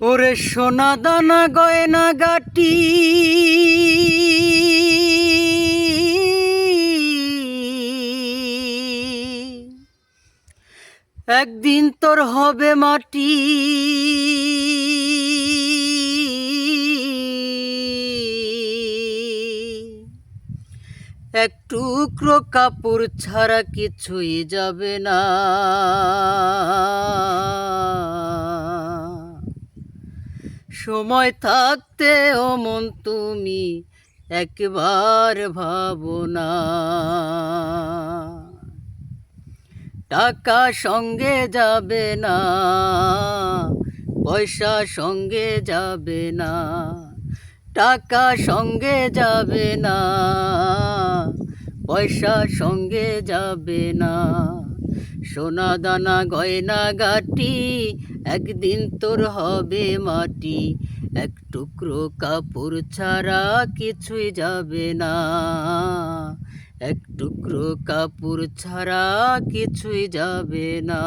ওরে সোনা দানা গয়না গাটি। একদিন তোর হবে মাটি। এক টুকরো কাপড় ছাড়া কিছুই যাবে না। সময় থাকতে ও মন তুমি একবার ভাবো না। টাকা সঙ্গে যাবে না, পয়সা সঙ্গে যাবে না, টাকা সঙ্গে যাবে না, পয়সা সঙ্গে যাবে না। সোনা দানা, গয়না গাটি, একদিন তোর হবে মাটি। এক টুকরো কাপড় ছাড়া কিছুই যাবে না। এক টুকরো কাপড় ছাড়া কিছুই যাবে না।